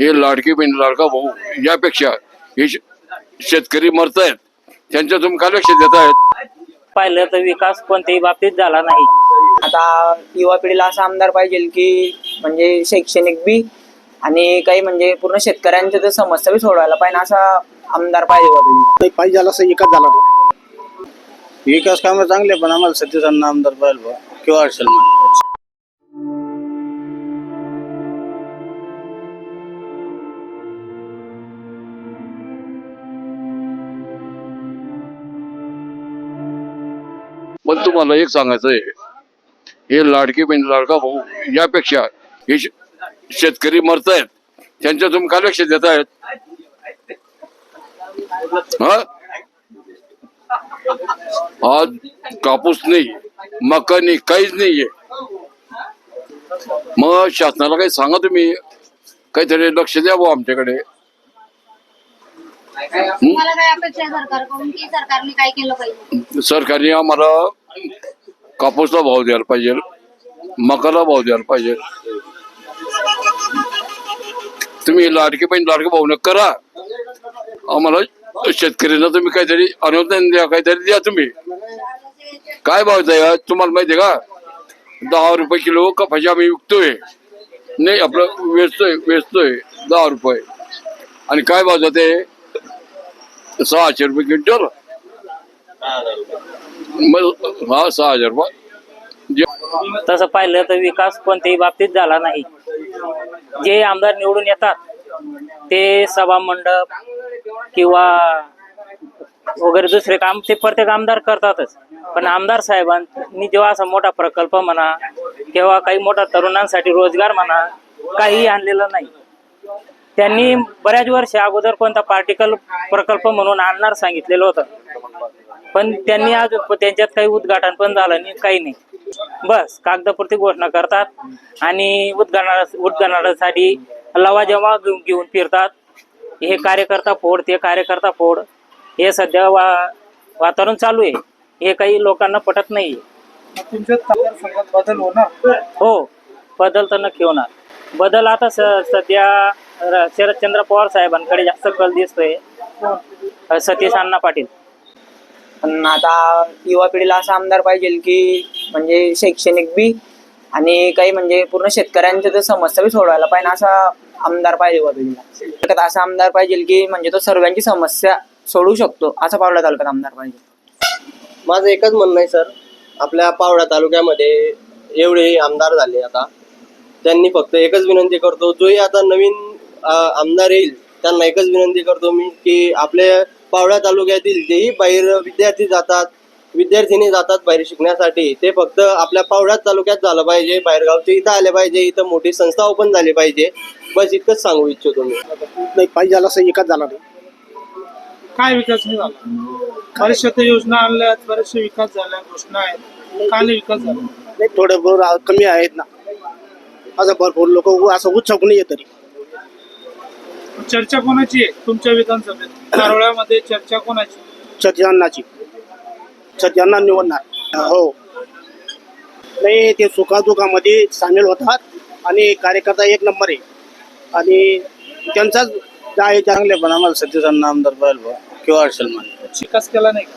हे लाडकी बहीण लाडका भाऊ यापेक्षा हे श- शेतकरी मरतायत. त्यांच्या तुम्ही काय लक्ष देत आहेत पाहिलं तर विकास कोणत्याही बाबतीत झाला नाही. आता युवा पिढीला असा आमदार पाहिजे की म्हणजे शैक्षणिक बी आणि काही म्हणजे पूर्ण शेतकऱ्यांच्या तर समस्या बी सोडवायला पाहिजे असा आमदार पाहिजे पाहिजे झाला असं विकास झाला विकास कामं चांगले पण आम्हाला सत्यसांना आमदार पाहिजे किंवा अडचण पण तुम्हाला एक सांगायचं आहे हे लाडकी बहीण लाडका भाऊ यापेक्षा हे शेतकरी मरतायत. त्यांच्या तुम्ही काय लक्ष देत आहेत हा? आज कापूस नाही मका नाही काहीच नाहीये. मग शासनाला काही सांगा तुम्ही. काहीतरी लक्ष द्या भाऊ आमच्याकडे. सरकारने आम्हाला कापूसला भाव द्यायला पाहिजे मकाला भाव द्यायला पाहिजे. तुम्ही लाडके पण लाडके भाऊ न करा. आम्हाला शेतकऱ्यांना तुम्ही काहीतरी अनुदान द्या काहीतरी द्या तुम्ही. काय भाव द्या तुम्हाला माहिती आहे का? दहा रुपये किलो कपाशी आम्ही विकतोय. नाही आपलं वेचतोय वेचतोय दहा रुपये. आणि काय भाव जाते सहाशे रुपये क्विंटल. मग हा सहा हजार रुपये तसं पाहिलं तर विकास कोणत्याही बाबतीत झाला नाही. जे आमदार निवडून येतात ते सभा मंडप किंवा वगैरे दुसरे काम ते प्रत्येक आमदार करतातच. पण आमदार साहेबांनी जेव्हा असा मोठा प्रकल्प म्हणा किंवा काही मोठा तरुणांसाठी रोजगार म्हणा काही आणलेलं नाही. त्यांनी बऱ्याच वर्ष अगोदर कोणता पार्टिकल प्रकल्प म्हणून आणणार सांगितलेलं होतं. पण त्यांनी आज त्यांच्यात काही उद्घाटन पण झालं नाही काही नाही. बस कागदापुरती घोषणा करतात आणि उद्घाटना उद्घाटनासाठी लवाजमा घेऊन घेऊन फिरतात. हे कार्यकर्ता फोड ते कार्यकर्ता फोड. हे सध्या वा वातावरण चालू आहे. हे काही लोकांना पटत नाही तुमच्या बदल होणार? हो बदल तर नक्की होणार. बदल आता सध्या शरदचंद्र पवार साहेबांकडे जास्त कल दिसतोय. सतीश अण्णा पाटील. पण आता युवा पिढीला असा आमदार पाहिजे की म्हणजे शैक्षणिक बी आणि काही म्हणजे पूर्ण शेतकऱ्यांच्या तर समस्या बी सोडवायला पाहिजे असा आमदार पाहिजे युवा पिढीला. असा आमदार पाहिजे की म्हणजे तो सर्वांची समस्या सोडवू शकतो असा पावला तालुक्यात आमदार पाहिजे. माझं एकच म्हणणं आहे सर. आपल्या पावडा तालुक्यामध्ये एवढे आमदार झाले आता. त्यांनी फक्त एकच विनंती करतो जोही आता नवीन आमदार येईल त्यांना एकच विनंती करतो मी की आपल्या पावडा तालुक्यातील जेही बाहेर विद्यार्थी जातात विद्यार्थिनी जातात बाहेर शिकण्यासाठी ते फक्त आपल्या पावडा तालुक्यात झालं पाहिजे बाहेरगावचे इथं आले पाहिजे इथं मोठी संस्था ओपन झाली पाहिजे. बस इतकंच सांगू इच्छितो मी. नाही पाहिजे झाला असं विकास झाला. नाही काय विकास नाही झाला? बऱ्याचशा त्या योजना आणल्यात बरेचसे विकास झाल्या घोषणा आहेत. का नाही विकास झाला? नाही थोडे कमी आहेत ना. असं भरपूर लोक असं उत्सुक नाही आहे तरी. चर्चा कोणाची आहे तुमच्या विधानसभेत? कारवळ्यामध्ये चर्चा कोणाची? सत्यान्नाची सत्यांना निवडणार. हो. नाही ते सुखादुखामध्ये सामील होतात आणि कार्यकर्ता एक नंबर आहे. आणि त्यांचाच आहे चांगले पण आम्हाला सत्यसांना आमदार पाहिजे बा किंवा अडचण विकास केला नाही का?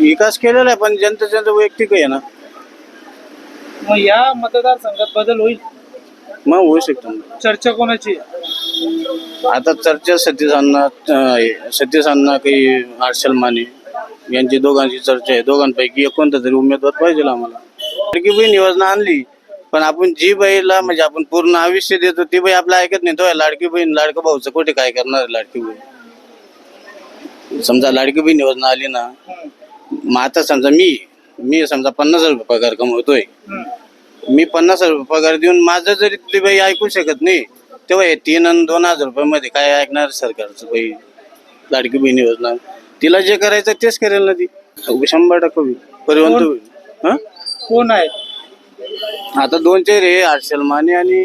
विकास केलेला आहे पण जनता त्यांचं वैयक्तिक आहे ना. मग या मतदारसंघात बदल होईल? मग होऊ शकतो. चर्चा कोणाची आहे? आता चर्चा सतीशांना सतीशांना काही हर्षल माने यांची दोघांची चर्चा आहे. दोघांपैकी एक कोणता तरी उमेदवार पाहिजे आम्हाला. लाडकी बहीण योजना आणली. पण आपण जी बाईला म्हणजे आपण पूर्ण आयुष्य देतो ती बाई आपलं ऐकत नाही. तो लाडकी बहीण लाडका भाऊचं कुठे काय करणार लाडकी बहीण? समजा लाडकी बहीण योजना आली ना मग आता समजा मी मी समजा पन्नास हजार रुपये पगार कमवतोय. मी पन्नास हजार रुपये पगार देऊन माझं जरी ती बाई ऐकू शकत नाही तेव्हा हे तीन आणि दोन हजार रुपयामध्ये काय ऐकणार सरकारचं बाई लाडकी बहीण योजना. तिला जे करायचं तेच करेल ना ती. शंभर टक्के होईल. परिवंत होईल. हं? कोण आहे? आता दोन चेहरे हर्षल माने आणि